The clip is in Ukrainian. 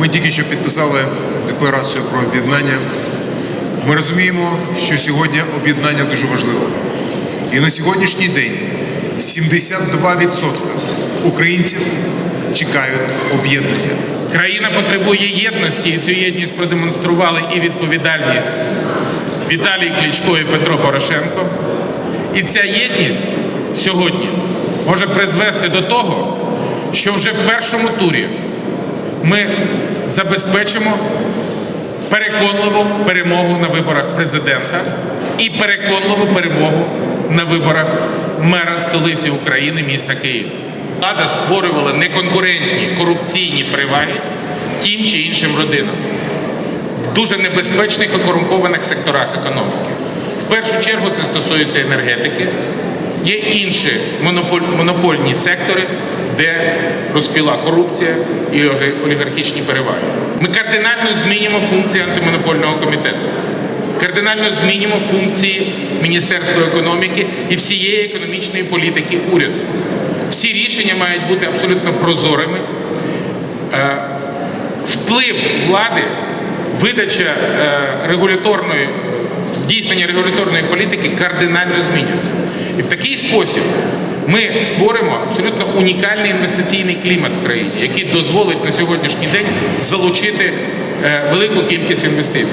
Ми тільки що підписали декларацію про об'єднання. Ми розуміємо, що сьогодні об'єднання дуже важливе. І на сьогоднішній день 72% українців чекають об'єднання. Країна потребує єдності, і цю єдність продемонстрували і відповідальність Віталій Кличко і Петро Порошенко. І ця єдність сьогодні може призвести до того, що вже в першому турі ми забезпечимо переконливу перемогу на виборах президента і переконливу перемогу на виборах мера столиці України, міста Києва. Влада створювала неконкурентні корупційні переваги тим чи іншим родинам в дуже небезпечних і корумпованих секторах економіки. В першу чергу це стосується енергетики. Є інші монополь- монопольні сектори, де розквіла корупція і олі- олігархічні переваги. Ми кардинально змінимо функції антимонопольного комітету, кардинально змінимо функції Міністерства економіки і всієї економічної політики уряду. Всі рішення мають бути абсолютно прозорими. Е, Вплив влади, видача е, регуляторної здійснення регуляторної політики кардинально зміняться. І в такий спосіб ми створимо абсолютно унікальний інвестиційний клімат в країні, який дозволить на сьогоднішній день залучити е, велику кількість інвестицій.